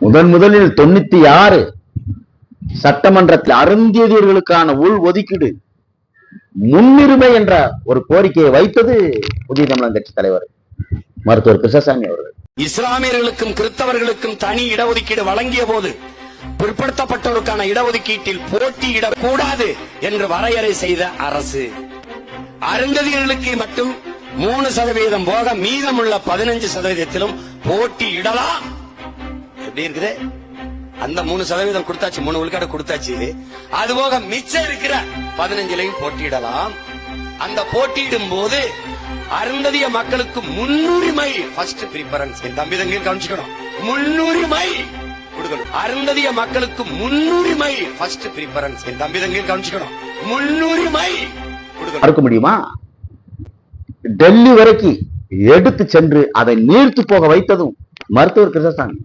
முதன் முதலில் தொண்ணூத்தி ஆறு சட்டமன்றத்தில் அருந்தியதீர்களுக்கான உள் ஒதுக்கீடு முன்னுரிமை என்ற ஒரு கோரிக்கையை வைத்தது புதிய தமிழன் கட்சி தலைவர் மருத்துவர் கிருஷ்ணசாமி அவர்கள். இஸ்லாமியர்களுக்கும் கிறிஸ்தவர்களுக்கும் தனி இடஒதுக்கீடு வழங்கிய போது பிற்படுத்தப்பட்டோருக்கான இடஒதுக்கீட்டில் போட்டியிடக் கூடாது என்று வரையறை செய்த அரசு. அருந்ததியர்களுக்கு மட்டும் மூணு சதவீதம் போக மீதமுள்ள பதினஞ்சு சதவீதத்திலும் போட்டியிடலாம். எப்படி இருக்குது? அந்த மூணு சதவீதம் கொடுத்தாச்சு மூணு விழுக்காடு கொடுத்தாச்சு. அது போக மிச்சம் இருக்கிற பதினஞ்சுலையும் போட்டியிடலாம். அந்த போட்டியிடும் போது அருந்ததிய மக்களுக்கு முன்னுரிமை ஃபர்ஸ்ட் ப்ரிஃபரன்ஸ் என் தம்பி தங்கி கவனிச்சுக்கணும். முன்னுரிமை கொடுக்கணும். அருந்ததிய மக்களுக்கு முன்னுரிமை ஃபர்ஸ்ட் ப்ரிஃபரன்ஸ் என் தம்பி தங்கி கவனிச்சுக்கணும். முன்னுரிமை கொடுக்கணும். மறுக்க முடியுமா? டெல்லி வரைக்கும் எடுத்து சென்று அதை நீர்த்து போக வைத்ததும் மருத்துவர் கிருஷ்ணசாமி.